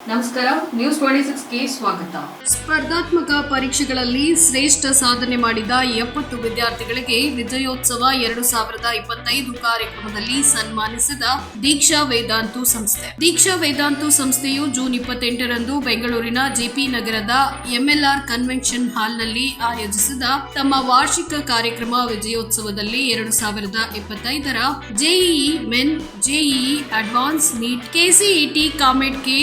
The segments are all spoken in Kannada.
ನಮಸ್ಕಾರ ನ್ಯೂಸ್ ಟ್ವೆಂಟಿ ಸಿಕ್ಸ್ಗೆ ಸ್ವಾಗತ. ಸ್ಪರ್ಧಾತ್ಮಕ ಪರೀಕ್ಷೆಗಳಲ್ಲಿ ಶ್ರೇಷ್ಠ ಸಾಧನೆ ಮಾಡಿದ ಎಪ್ಪತ್ತು ವಿದ್ಯಾರ್ಥಿಗಳಿಗೆ ವಿಜಯೋತ್ಸವ ಎರಡು ಸಾವಿರದ ಇಪ್ಪತ್ತೈದು ಕಾರ್ಯಕ್ರಮದಲ್ಲಿ ಸನ್ಮಾನಿಸಿದ ದೀಕ್ಷಾ ವೇದಾಂತು ಸಂಸ್ಥೆ. ದೀಕ್ಷಾ ವೇದಾಂತು ಸಂಸ್ಥೆಯು ಜೂನ್ ಇಪ್ಪತ್ತೆಂಟರಂದು ಬೆಂಗಳೂರಿನ ಜೆಪಿ ನಗರದ ಎಂಎಲ್ಆರ್ ಕನ್ವೆನ್ಷನ್ ಹಾಲ್ನಲ್ಲಿ ಆಯೋಜಿಸಿದ ತಮ್ಮ ವಾರ್ಷಿಕ ಕಾರ್ಯಕ್ರಮ ವಿಜಯೋತ್ಸವದಲ್ಲಿ ಎರಡು ಸಾವಿರದ ಇಪ್ಪತ್ತೈದರ JEE main JEE advance NEET KCET COMEDK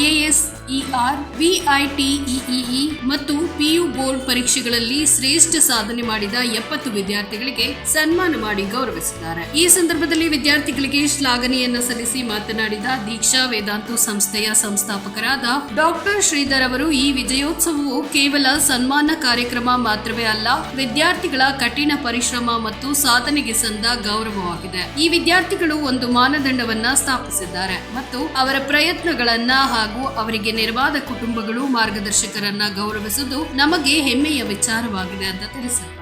Yes. ಇಆರ್ ವಿಐಟಿಇಇಇ ಮತ್ತು ಪಿಯು ಬೋರ್ಡ್ ಪರೀಕ್ಷೆಗಳಲ್ಲಿ ಶ್ರೇಷ್ಠ ಸಾಧನೆ ಮಾಡಿದ ಎಪ್ಪತ್ತು ವಿದ್ಯಾರ್ಥಿಗಳಿಗೆ ಸನ್ಮಾನ ಮಾಡಿ ಗೌರವಿಸಿದ್ದಾರೆ. ಈ ಸಂದರ್ಭದಲ್ಲಿ ವಿದ್ಯಾರ್ಥಿಗಳಿಗೆ ಶ್ಲಾಘನೆಯನ್ನ ಸಲ್ಲಿಸಿ ಮಾತನಾಡಿದ ದೀಕ್ಷಾ ವೇದಾಂತು ಸಂಸ್ಥೆಯ ಸಂಸ್ಥಾಪಕರಾದ ಡಾಕ್ಟರ್ ಶ್ರೀಧರ್ ಅವರು, ಈ ವಿಜಯೋತ್ಸವವು ಕೇವಲ ಸನ್ಮಾನ ಕಾರ್ಯಕ್ರಮ ಮಾತ್ರವೇ ಅಲ್ಲ, ವಿದ್ಯಾರ್ಥಿಗಳ ಕಠಿಣ ಪರಿಶ್ರಮ ಮತ್ತು ಸಾಧನೆಗೆ ಸಂದ ಗೌರವವಾಗಿದೆ. ಈ ವಿದ್ಯಾರ್ಥಿಗಳು ಒಂದು ಮಾನದಂಡವನ್ನ ಸ್ಥಾಪಿಸಿದ್ದಾರೆ ಮತ್ತು ಅವರ ಪ್ರಯತ್ನಗಳನ್ನ ಹಾಗೂ ಅವರಿಗೆ ನೆರವಾದ ಕುಟುಂಬಗಳು ಮಾರ್ಗದರ್ಶಕರನ್ನ ಗೌರವಿಸುವುದು ನಮಗೆ ಹೆಮ್ಮೆಯ ವಿಚಾರವಾಗಿದೆ ಅಂತ ತಿಳಿಸಿದರು.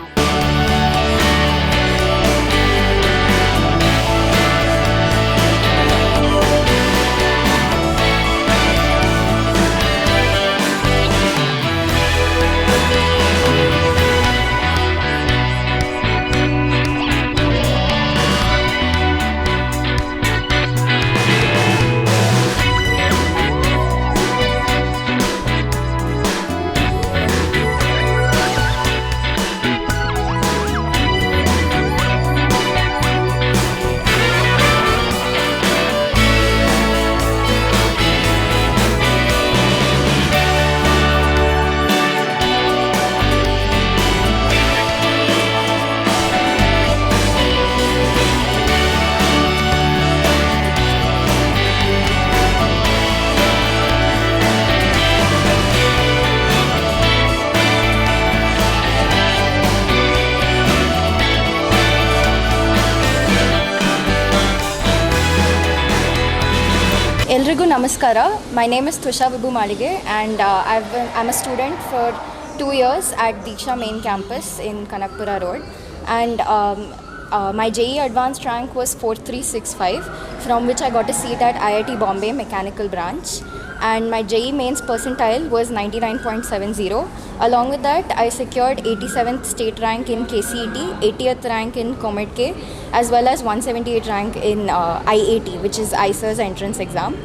ಎಲ್ರಿಗೂ ನಮಸ್ಕಾರ my name is Tusha Vibhu Malige and I've I'm a student for two years at Deeksha main campus in Kanakpura road and my J E advanced rank was four three six five from which I got a seat at I I T Bombay mechanical branch and my JE mains percentile was 99.70. Along with that, I secured 87th state rank in KCET, 80th rank in COMEDK, as well as 178 rank in uh, IAT, which is ICER's entrance exam.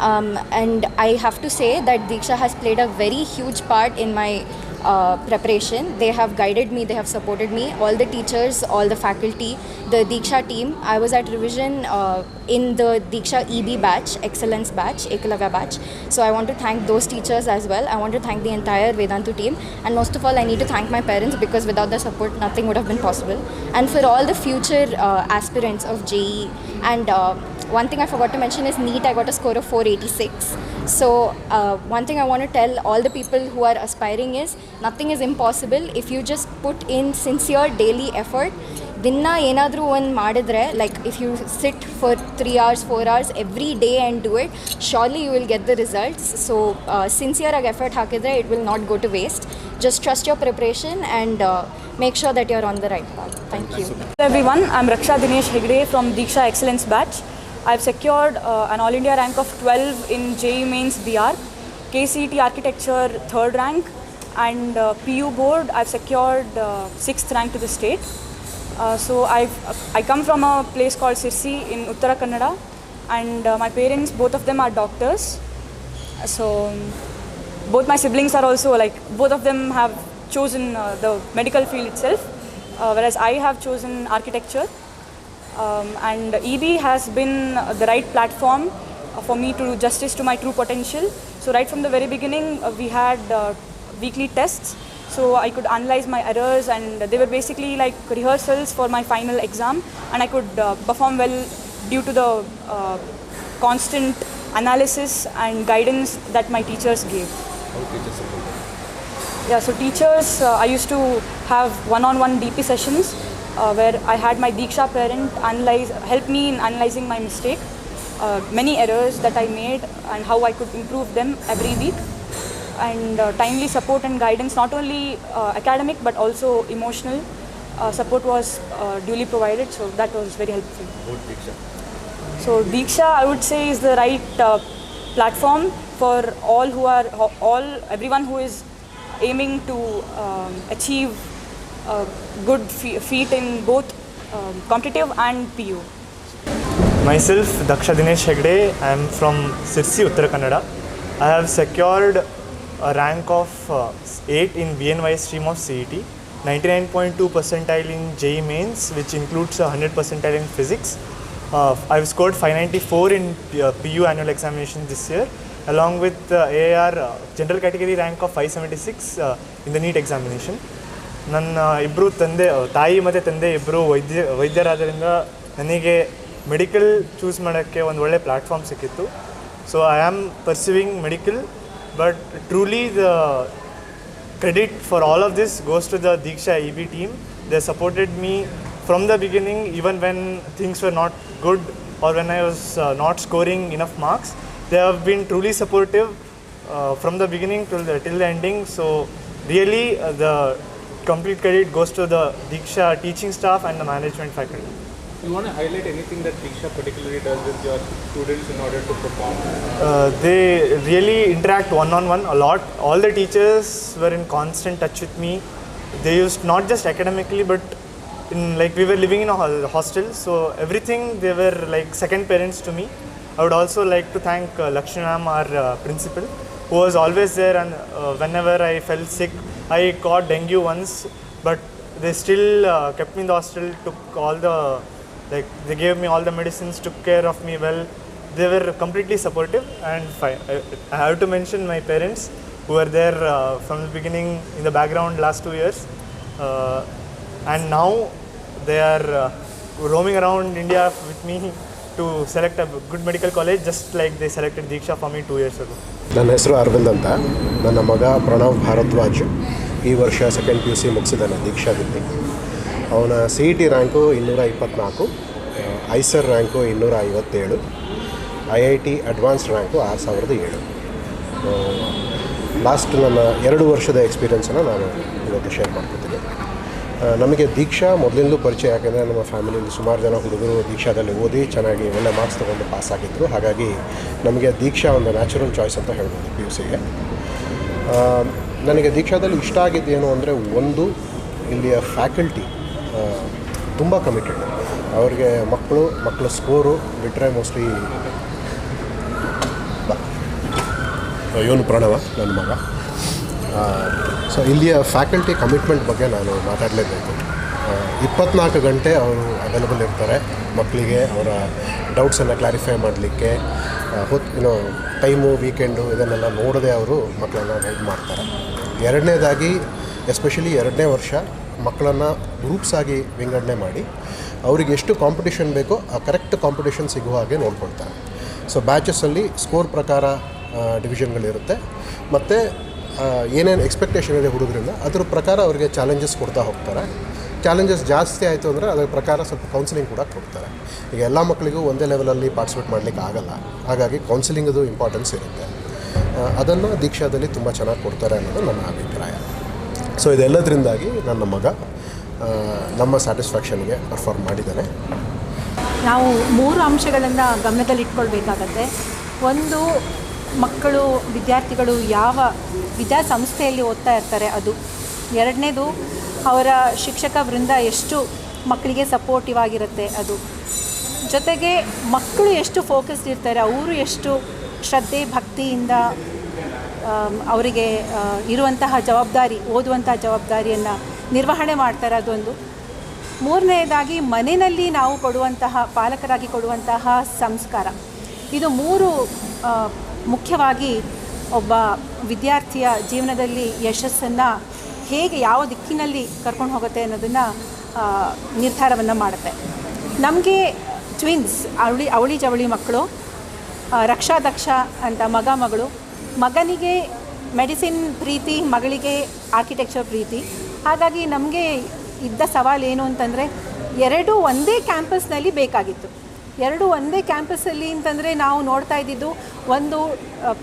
Um, and I have to say that Diksha has played a very huge part in my uh, preparation. They have guided me, they have supported me. All the teachers, all the faculty, the Diksha team. I was at revision uh, in the Diksha EB batch, excellence batch, Eklavya batch. So I want to thank those teachers as well. I want to thank the entire Vedantu team. And most of all, I need to thank my parents because without their support, nothing would have been possible. And for all the future uh, aspirants of JE and uh, one thing I forgot to mention is NEET. I got a score of 486. So uh, one thing I want to tell all the people who are aspiring is nothing is impossible if you just put in sincere daily effort. ದಿನ ಏನಾದರೂ ಒಂದು ಮಾಡಿದ್ರೆ like if you sit for three hours four hours every day and do it surely you will get the results so ಸಿನ್ಸಿಯರಾಗಿ effort ಹಾಕಿದರೆ it will not go to waste just trust your preparation and uh, make sure that you're on the right path. Thank you Hello everyone, I'm Raksha Dinesh Hegde from Diksha Excellence Batch. I've secured uh, an All India rank of 12 in JE Mains BR, KCET Architecture third rank, and uh, PU Board I've secured uh, sixth rank to the state. Uh, so I've I come from a place called Sirsi in Uttara Kannada, and uh, my parents both of them are doctors. So both my siblings are also like both of them have chosen uh, the medical field itself, uh, whereas I have chosen architecture. Um, and EB has been the right platform for me to do justice to my true potential. So right from the very beginning, uh, we had uh, weekly tests, so I could analyze my errors, and they were basically like rehearsals for my final exam, and I could uh, perform well due to the uh, constant analysis and guidance that my teachers gave. Yeah, so teachers, uh, I used to have one-on-one DP sessions uh, where I had my Diksha parent analyze, help me in analyzing my mistake, uh, many errors that I made and how I could improve them every week. And uh, timely support and guidance, not only uh, academic but also emotional uh, support was uh, duly provided, so that was very helpful. So Diksha, I would say, is the right uh, platform for all who are all everyone who is aiming to um, achieve good fe- feat in both um, competitive and PU. Myself, Daksha Dinesh Hegde. I am from Sirsi, Uttara Kannada. I have secured a rank of uh, 8 in BNY stream of CET, 99.2 percentile in JE mains, which includes 100 percentile in physics. Uh, I've scored 594 in uh, PU annual examination this year, along with uh, AAR uh, general category rank of 576 uh, in the NEET examination. ನನ್ನ ಇಬ್ಬರು ತಂದೆ, ತಾಯಿ ಮತ್ತು ತಂದೆ ಇಬ್ಬರು ವೈದ್ಯ, ವೈದ್ಯರಾದ್ದರಿಂದ ನನಗೆ ಮೆಡಿಕಲ್ ಚೂಸ್ ಮಾಡೋಕ್ಕೆ ಒಂದು ಒಳ್ಳೆ ಪ್ಲಾಟ್ಫಾರ್ಮ್ ಸಿಕ್ಕಿತ್ತು. So I am pursuing medical but truly the credit for all of this goes to the Deeksha E B team they supported me from the beginning even when things were not good or when I was not scoring enough marks they have been truly supportive from the beginning till till the ending so really the complete credit goes to the Diksha teaching staff and the management faculty. You want to highlight anything that Diksha particularly does with your students in order to perform? Uh, they really interact one on one a lot. All the teachers were in constant touch with me. They used not just academically, but in like we were living in a hostel, so everything they were like second parents to me. I would also like to thank uh, our uh, principal, who was always there. And uh, whenever I felt sick, I caught dengue once, but they still uh, kept me in the hostel, took all the like they gave me all the medicines, took care of me well. They were completely supportive and fine. I, I have to mention my parents who were there uh, from the beginning in the background last two years, uh, and now they are uh, roaming around India with me to select a good medical college just like they selected Deeksha for me two years ago. ನನ್ನ ಹೆಸರು ಅರವಿಂದ್ ಅಂತ. ನನ್ನ ಮಗ ಪ್ರಣವ್ ಭಾರದ್ವಾಜ್ ಈ ವರ್ಷ ಸೆಕೆಂಡ್ ಪಿ ಯು ಸಿ ಮುಗಿಸಿದ್ದಾನೆ ದೀಕ್ಷಾದಲ್ಲಿ ಅವನ ಸಿ ಇ ಟಿ ರ್ಯಾಂಕು ಇನ್ನೂರ ಇಪ್ಪತ್ತ್ನಾಲ್ಕು ಐಸರ್ ರ್ಯಾಂಕು ಇನ್ನೂರ ಐವತ್ತೇಳು I I T advance rank ಆರು ಸಾವಿರದ ಏಳು ಲಾಸ್ಟ್ ನನ್ನ ಎರಡು ವರ್ಷದ ಎಕ್ಸ್ಪೀರಿಯನ್ಸನ್ನು ನಾನು ಇವತ್ತು ಶೇರ್ ಮಾಡ್ಕೊತೀನಿ. ನಮಗೆ ದೀಕ್ಷಾ ಮೊದಲಿಂದಲೂ ಪರಿಚಯ, ಯಾಕೆಂದರೆ ನಮ್ಮ ಫ್ಯಾಮಿಲಿಯಲ್ಲಿ ಸುಮಾರು ಜನ ಹುಡುಗರು ದೀಕ್ಷಾದಲ್ಲಿ ಓದಿ ಚೆನ್ನಾಗಿ ಒಳ್ಳೆ ಮಾರ್ಕ್ಸ್ ತೊಗೊಂಡು ಪಾಸ್ ಆಗಿದ್ದರು ಹಾಗಾಗಿ ನಮಗೆ ದೀಕ್ಷಾ ಒಂದು ನ್ಯಾಚುರಲ್ ಚಾಯ್ಸ್ ಅಂತ ಹೇಳ್ಬೋದು ಪಿ ಯು ಸಿಗೆ ನನಗೆ ದೀಕ್ಷಾದಲ್ಲಿ ಇಷ್ಟ ಆಗಿದ್ದೇನು ಅಂದರೆ ಒಂದು, ಇಲ್ಲಿಯ ಫ್ಯಾಕಲ್ಟಿ ತುಂಬ ಕಮಿಟೆಡ್ ಅವ್ರಿಗೆ ಮಕ್ಕಳು, ಮಕ್ಕಳ ಸ್ಕೋರು ಬಿಟ್ಟರೆ ಮೋಸ್ಟ್ಲಿ ಇವನು ಪ್ರಣವ, ನನ್ನ ಮಗ. ಸೊ ಇಲ್ಲಿಯ ಫ್ಯಾಕಲ್ಟಿ ಕಮಿಟ್ಮೆಂಟ್ ಬಗ್ಗೆ ನಾನು ಮಾತಾಡಲೇಬೇಕು. ಇಪ್ಪತ್ನಾಲ್ಕು ಗಂಟೆ ಅವರು ಅವೈಲಬಲ್ ಇರ್ತಾರೆ. ಮಕ್ಕಳಿಗೆ ಅವರ ಡೌಟ್ಸನ್ನು ಕ್ಲಾರಿಫೈ ಮಾಡಲಿಕ್ಕೆ ಹೊತ್ತು ಏನೋ ಟೈಮು ವೀಕೆಂಡು ಇದನ್ನೆಲ್ಲ ನೋಡದೆ ಅವರು ಮಕ್ಕಳನ್ನು ಗೈಡ್ ಮಾಡ್ತಾರೆ. ಎರಡನೇದಾಗಿ ಎಸ್ಪೆಷಲಿ ಎರಡನೇ ವರ್ಷ, ಮಕ್ಕಳನ್ನು ಗ್ರೂಪ್ಸ್ ಆಗಿ ವಿಂಗಡಣೆ ಮಾಡಿ, ಅವ್ರಿಗೆ ಎಷ್ಟು ಕಾಂಪಿಟೇಷನ್ ಬೇಕೋ ಆ ಕರೆಕ್ಟ್ ಕಾಂಪಿಟೇಷನ್ ಸಿಗುವ ಹಾಗೆ ನೋಡ್ಕೊಳ್ತಾರೆ. ಸೊ ಬ್ಯಾಚಸ್ಸಲ್ಲಿ ಸ್ಕೋರ್ ಪ್ರಕಾರ ಡಿವಿಷನ್ಗಳಿರುತ್ತೆ ಮತ್ತು ಏನೇನು ಎಕ್ಸ್ಪೆಕ್ಟೇಷನ್ ಇದೆ ಹುಡುಗರಿಂದ, ಅದ್ರ ಪ್ರಕಾರ ಅವರಿಗೆ ಚಾಲೆಂಜಸ್ ಕೊಡ್ತಾ ಹೋಗ್ತಾರೆ. ಚಾಲೆಂಜಸ್ ಜಾಸ್ತಿ ಆಯಿತು ಅಂದರೆ ಅದರ ಪ್ರಕಾರ ಸ್ವಲ್ಪ ಕೌನ್ಸಿಲಿಂಗ್ ಕೂಡ ಕೊಡ್ತಾರೆ. ಈಗ ಎಲ್ಲ ಮಕ್ಕಳಿಗೂ ಒಂದೇ ಲೆವೆಲಲ್ಲಿ ಪಾರ್ಟಿಸಿಪೇಟ್ ಮಾಡಲಿಕ್ಕೆ ಆಗಲ್ಲ. ಹಾಗಾಗಿ ಕೌನ್ಸಿಲಿಂಗದು ಇಂಪಾರ್ಟೆನ್ಸ್ ಇರುತ್ತೆ. ಅದನ್ನು ದೀಕ್ಷಾದಲ್ಲಿ ತುಂಬ ಚೆನ್ನಾಗಿ ಕೊಡ್ತಾರೆ ಅನ್ನೋದು ನನ್ನ ಅಭಿಪ್ರಾಯ. ಸೊ ಇದೆಲ್ಲದರಿಂದಾಗಿ ನನ್ನ ಮಗ ನಮ್ಮ ಸ್ಯಾಟಿಸ್ಫ್ಯಾಕ್ಷನ್ಗೆ ಪರ್ಫಾರ್ಮ್ ಮಾಡಿದ್ದಾನೆ. ನಾವು ಮೂರು ಅಂಶಗಳನ್ನು ಗಮನದಲ್ಲಿಟ್ಕೊಳ್ಬೇಕಾಗತ್ತೆ. ಒಂದು ಮಕ್ಕಳು, ವಿದ್ಯಾರ್ಥಿಗಳು ಯಾವ ವಿದ್ಯಾಸಂಸ್ಥೆಯಲ್ಲಿ ಓದ್ತಾ ಇರ್ತಾರೆ ಅದು. ಎರಡನೇದು, ಅವರ ಶಿಕ್ಷಕ ವೃಂದ ಎಷ್ಟು ಮಕ್ಕಳಿಗೆ ಸಪೋರ್ಟಿವ್ ಆಗಿರುತ್ತೆ ಅದು. ಜೊತೆಗೆ ಮಕ್ಕಳು ಎಷ್ಟು ಫೋಕಸ್ಡ್ ಇರ್ತಾರೆ, ಅವರು ಎಷ್ಟು ಶ್ರದ್ಧೆ, ಭಕ್ತಿಯಿಂದ ಅವರಿಗೆ ಇರುವಂತಹ ಜವಾಬ್ದಾರಿ, ಓದುವಂತಹ ಜವಾಬ್ದಾರಿಯನ್ನು ನಿರ್ವಹಣೆ ಮಾಡ್ತಾರೆ ಅದೊಂದು. ಮೂರನೆಯದಾಗಿ ಮನೆಯಲ್ಲಿ ನಾವು ಕೊಡುವಂತಹ, ಪಾಲಕರಾಗಿ ಕೊಡುವಂತಹ ಸಂಸ್ಕಾರ. ಇದು ಮೂರು ಮುಖ್ಯವಾಗಿ ಒಬ್ಬ ವಿದ್ಯಾರ್ಥಿಯ ಜೀವನದಲ್ಲಿ ಯಶಸ್ಸನ್ನು ಹೇಗೆ ಯಾವ ದಿಕ್ಕಿನಲ್ಲಿ ಕರ್ಕೊಂಡು ಹೋಗುತ್ತೆ ಅನ್ನೋದನ್ನು ನಿರ್ಧಾರವನ್ನು ಮಾಡುತ್ತೆ. ನಮಗೆ ಟ್ವಿನ್ಸ್ ಅವಳಿ ಅವಳಿ ಜವಳಿ ಮಕ್ಕಳು ರಕ್ಷಾ ದಕ್ಷ ಅಂತ ಮಗ ಮಗಳು, ಮಗನಿಗೆ ಮೆಡಿಸಿನ್ ಪ್ರೀತಿ, ಮಗಳಿಗೆ ಆರ್ಕಿಟೆಕ್ಚರ್ ಪ್ರೀತಿ. ಹಾಗಾಗಿ ನಮಗೆ ಇದ್ದ ಸವಾಲು ಏನು ಅಂತಂದರೆ, ಎರಡು ಒಂದೇ ಕ್ಯಾಂಪಸ್ನಲ್ಲಿ ಬೇಕಾಗಿತ್ತು. ಎರಡು ಒಂದೇ ಕ್ಯಾಂಪಸ್ಸಲ್ಲಿ ಅಂತಂದರೆ ನಾವು ನೋಡ್ತಾ ಇದ್ದಿದ್ದು ಒಂದು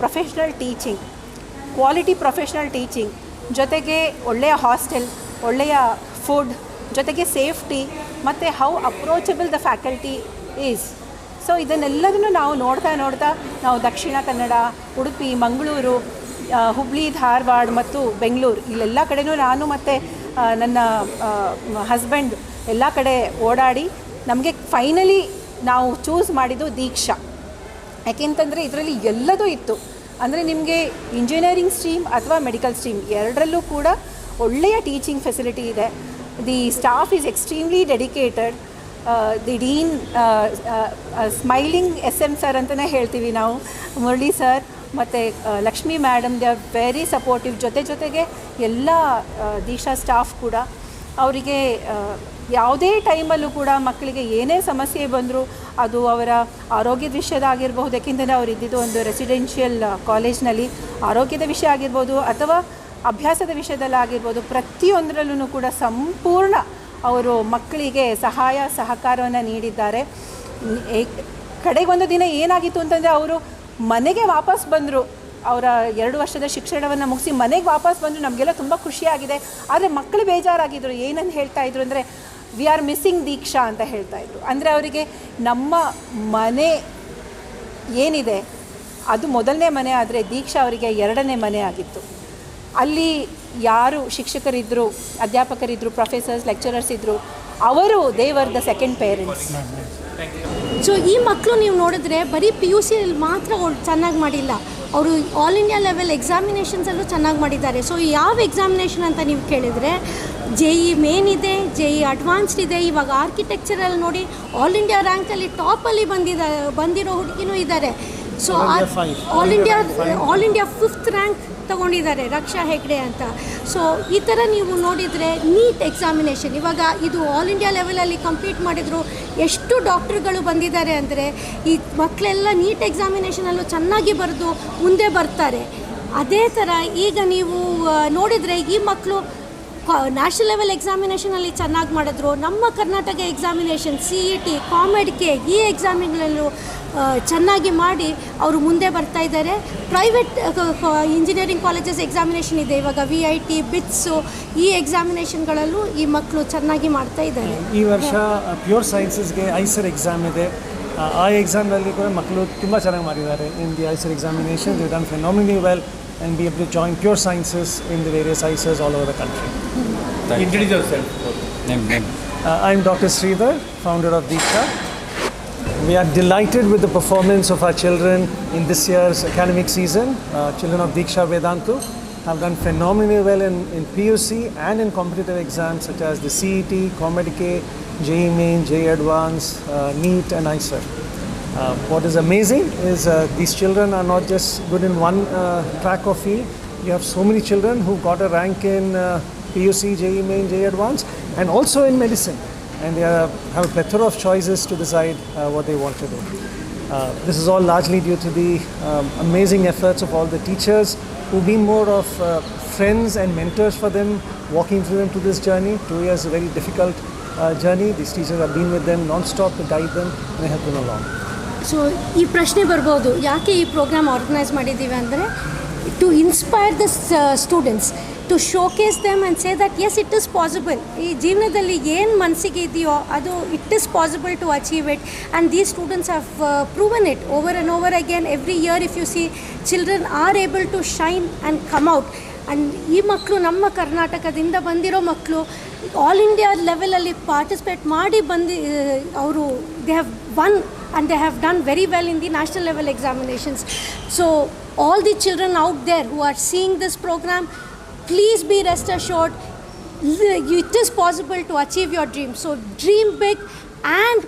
professional teaching quality professional teaching ಜೊತೆಗೆ ಒಳ್ಳೆಯ ಹಾಸ್ಟೆಲ್ ಒಳ್ಳೆಯ ಫುಡ್ ಜೊತೆಗೆ ಸೇಫ್ಟಿ ಮತ್ತು how approachable the faculty is so ಇದನ್ನೆಲ್ಲದನ್ನು ನಾವು ನೋಡ್ತಾ ನೋಡ್ತಾ ನಾವು ದಕ್ಷಿಣ ಕನ್ನಡ, ಉಡುಪಿ, ಮಂಗಳೂರು ಹುಬ್ಳಿ, ಧಾರವಾಡ ಮತ್ತು ಬೆಂಗಳೂರು, ಇಲ್ಲೆಲ್ಲ ಕಡೆನೂ ನಾನು ಮತ್ತು ನನ್ನ ಹಸ್ಬೆಂಡ್ ಎಲ್ಲ ಕಡೆ ಓಡಾಡಿ ನಮಗೆ ಫೈನಲಿ ನಾವು ಚೂಸ್ ಮಾಡಿದ್ದು ದೀಕ್ಷಾ. ಯಾಕೆಂತಂದರೆ ಇದರಲ್ಲಿ ಎಲ್ಲದೂ ಇತ್ತು. ಅಂದರೆ ನಿಮಗೆ ಇಂಜಿನಿಯರಿಂಗ್ ಸ್ಟ್ರೀಮ್ ಅಥವಾ ಮೆಡಿಕಲ್ ಸ್ಟ್ರೀಮ್ ಎರಡರಲ್ಲೂ ಕೂಡ ಒಳ್ಳೆಯ ಟೀಚಿಂಗ್ ಫೆಸಿಲಿಟಿ ಇದೆ. The staff is extremely dedicated the dean smiling S M sir ಅಂತಲೇ ಹೇಳ್ತೀವಿ ನಾವು. ಮುರಳಿ ಸರ್ ಮತ್ತು Lakshmi madam they are very supportive ಜೊತೆ ಜೊತೆಗೆ ಎಲ್ಲ ದೀಕ್ಷಾ ಸ್ಟಾಫ್ ಕೂಡ ಅವರಿಗೆ ಯಾವುದೇ ಟೈಮಲ್ಲೂ ಕೂಡ ಮಕ್ಕಳಿಗೆ ಏನೇ ಸಮಸ್ಯೆ ಬಂದರೂ ಅದು ಅವರ ಆರೋಗ್ಯದ ವಿಷಯದಾಗಿರ್ಬಹುದು ಯಾಕೆಂದರೆ ಅವರು ಇದ್ದಿದ್ದು ಒಂದು ರೆಸಿಡೆನ್ಷಿಯಲ್ ಕಾಲೇಜ್ನಲ್ಲಿ ಆರೋಗ್ಯದ ವಿಷಯ ಆಗಿರ್ಬೋದು ಅಥವಾ ಅಭ್ಯಾಸದ ವಿಷಯದಲ್ಲಾಗಿರ್ಬೋದು ಪ್ರತಿಯೊಂದರಲ್ಲೂ ಕೂಡ ಸಂಪೂರ್ಣ ಅವರು ಮಕ್ಕಳಿಗೆ ಸಹಾಯ, ಸಹಕಾರವನ್ನು ನೀಡಿದ್ದಾರೆ. ಕಡೆಗೊಂದು ದಿನ ಏನಾಗಿತ್ತು ಅಂತಂದರೆ ಅವರು ಮನೆಗೆ ವಾಪಸ್ ಬಂದರು. ಅವರ ಎರಡು ವರ್ಷದ ಶಿಕ್ಷಣವನ್ನು ಮುಗಿಸಿ ಮನೆಗೆ ವಾಪಸ್ ಬಂದು ನಮಗೆಲ್ಲ ತುಂಬ ಖುಷಿಯಾಗಿದೆ. ಆದರೆ ಮಕ್ಕಳು ಬೇಜಾರಾಗಿದ್ದರು ಏನನ್ನು ಹೇಳ್ತಾ ಇದ್ರು ಅಂದರೆ ವಿ ಆರ್ ಮಿಸ್ಸಿಂಗ್ ದೀಕ್ಷಾ ಅಂತ ಹೇಳ್ತಾ ಇದ್ರು. ಅಂದರೆ ಅವರಿಗೆ ನಮ್ಮ ಮನೆ ಏನಿದೆ, ಅದು ಮೊದಲನೇ ಮನೆ ಆದರೆ ದೀಕ್ಷಾ ಅವರಿಗೆ ಎರಡನೇ ಮನೆ ಆಗಿತ್ತು. ಅಲ್ಲಿ ಯಾರು ಶಿಕ್ಷಕರಿದ್ದರು ಅಧ್ಯಾಪಕರಿದ್ದರು ಪ್ರೊಫೆಸರ್ಸ್ ಲೆಕ್ಚರರ್ಸ್ ಇದ್ದರು ಅವರು ದೇವರ್ ದ ಸೆಕೆಂಡ್ ಪೇರೆಂಟ್ಸ್ ಸೊ ಈ ಮಕ್ಕಳು ನೀವು ನೋಡಿದ್ರೆ ಬರೀ ಪಿ ಯು ಸಿಯಲ್ಲಿ ಮಾತ್ರ ಚೆನ್ನಾಗಿ ಮಾಡಿಲ್ಲ. ಅವರು ಆಲ್ ಇಂಡಿಯಾ ಲೆವೆಲ್ ಎಕ್ಸಾಮಿನೇಷನ್ಸಲ್ಲೂ ಚೆನ್ನಾಗಿ ಮಾಡಿದ್ದಾರೆ. ಸೊ ಯಾವ ಎಕ್ಸಾಮಿನೇಷನ್ ಅಂತ ನೀವು ಕೇಳಿದರೆ ಜೆ ಇ ಮೇನ್ ಇದೆ ಜೆ ಇ ಅಡ್ವಾನ್ಸ್ಡ್ ಇದೆ ಇವಾಗ ಆರ್ಕಿಟೆಕ್ಚರಲ್ಲಿ ನೋಡಿ ಆಲ್ ಇಂಡಿಯಾ ರ್ಯಾಂಕಲ್ಲಿ ಟಾಪಲ್ಲಿ ಬಂದಿದ ಬಂದಿರೋ ಹುಡುಗಿನೂ ಇದ್ದಾರೆ so all India all India fifth rank ತಗೊಂಡಿದ್ದಾರೆ ರಕ್ಷಾ ಹೆಗ್ಡೆ ಅಂತ. ಸೊ ಈ ಥರ ನೀವು ನೋಡಿದರೆ ನೀಟ್ ಎಕ್ಸಾಮಿನೇಷನ್ ಇವಾಗ ಇದು ಆಲ್ ಇಂಡಿಯಾ ಲೆವೆಲಲ್ಲಿ ಕಂಪ್ಲೀಟ್ ಮಾಡಿದ್ರು ಎಷ್ಟು ಡಾಕ್ಟ್ರುಗಳು ಬಂದಿದ್ದಾರೆ ಅಂದರೆ ಈ ಮಕ್ಕಳೆಲ್ಲ ನೀಟ್ ಎಕ್ಸಾಮಿನೇಷನಲ್ಲೂ ಚೆನ್ನಾಗಿ ಬರೆದು ಮುಂದೆ ಬರ್ತಾರೆ. ಅದೇ ಥರ ಈಗ ನೀವು ನೋಡಿದರೆ ಈ ಮಕ್ಕಳು ನ್ಯಾಷನಲ್ ಲೆವೆಲ್ ಎಕ್ಸಾಮಿನೇಷನಲ್ಲಿ ಚೆನ್ನಾಗಿ ಮಾಡಿದ್ರು. ನಮ್ಮ Karnataka examination C E T ಕಾಮೆಡ್ಗೆ ಈ ಎಕ್ಸಾಮಿಗಳಲ್ಲೂ ಆ, ಚೆನ್ನಾಗಿ ಮಾಡಿ ಅವರು ಮುಂದೆ ಬರ್ತಾ ಇದ್ದಾರೆ. ಪ್ರೈವೇಟ್ ಇಂಜಿನಿಯರಿಂಗ್ ಕಾಲೇಜಸ್ ಎಕ್ಸಾಮಿನೇಷನ್ ಇದೆ. ಇವಾಗ ವಿ ಐ ಟಿ ಬಿಟ್ಸು ಈ ಎಕ್ಸಾಮಿನೇಷನ್ಗಳಲ್ಲೂ ಈ ಮಕ್ಕಳು ಚೆನ್ನಾಗಿ ಮಾಡ್ತಾ ಇದ್ದಾರೆ. ಈ ವರ್ಷ ಪ್ಯೂರ್ ಸೈನ್ಸಸ್ಗೆ ಐಸರ್ ಎಕ್ಸಾಮ್ ಇದೆ. ಆ, ಎಕ್ಸಾಮ್ನಲ್ಲಿ ಕೂಡ ಮಕ್ಕಳು ತುಂಬ ಚೆನ್ನಾಗಿ ಮಾಡಿದ್ದಾರೆ. In the IISER examination they done phenomenally well and be able to join pure sciences in the various IISERs all over the country. I am doctor Shridhar founder of Deeksha We are delighted with the performance of our children in this year's academic season. Uh, children of Diksha Vedantu have done phenomenally well in, in PUC and in competitive exams such as the CET, COMEDK, JEE Main, JEE Advance, uh, NEET, and ISER. Uh, what is amazing is uh, these children are not just good in one uh, track or field. You have so many children who got a rank in uh, PUC, JEE Main, JEE Advance, and also in medicine and they have a plethora of choices to decide uh, what they want to do. Uh, this is all largely due to the um, amazing efforts of all the teachers who've been more of uh, friends and mentors for them, walking through them to this journey. Two years a very difficult uh. These teachers have been with them non-stop to guide them and help been along. So ಈ ಪ್ರಶ್ನೆ ಬರ್ಬೋದು ಯಾಕೆ ಈ ಪ್ರೋಗ್ರಾಮ್ ಆರ್ಗನೈಸ್ ಮಾಡಿದ್ದೀವಿ ಅಂದರೆ to inspire the students to showcase them and say that yes it is possible ಈ ಜೀವನದಲ್ಲಿ ಏನು ಮನಸ್ಸಿಗೆ ಇದೆಯೋ ಅದು it is possible to achieve it and these students have proven it over and over again every year if you see children are able to shine and come out and ಈ ಮಕ್ಕಳು ನಮ್ಮ ಕರ್ನಾಟಕದಿಂದ ಬಂದಿರೋ ಮಕ್ಕಳು ಆಲ್ ಇಂಡಿಯಾ ಲೆವೆಲಲ್ಲಿ ಪಾರ್ಟಿಸಿಪೇಟ್ ಮಾಡಿ ಬಂದು ಅವರು they have won and they have done very well in the national level examinations. So, all the children out there who are seeing this program, please be rest assured it is possible to achieve your dreams. So, dream big and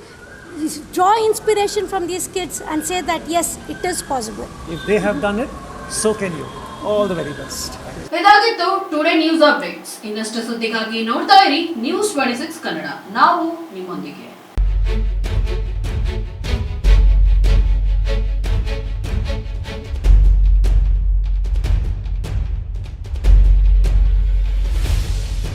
draw inspiration from these kids and say that yes, it is possible. If they have done it, so can you. All the very best. ಇದಾಗಿತ್ತು ಟುಡೇ ನ್ಯೂಸ್ ಅಪ್ಡೇಟ್ಸ್ ಇನ್ನಷ್ಟು ಸುದ್ದಿಗಾಗಿ ನೋಡ್ತಾ ಇರಿ ನ್ಯೂಸ್ ಟ್ವೆಂಟಿ ಸಿಕ್ಸ್ ಕನ್ನಡ ನಾವು ನಿಮ್ಮೊಂದಿಗೆ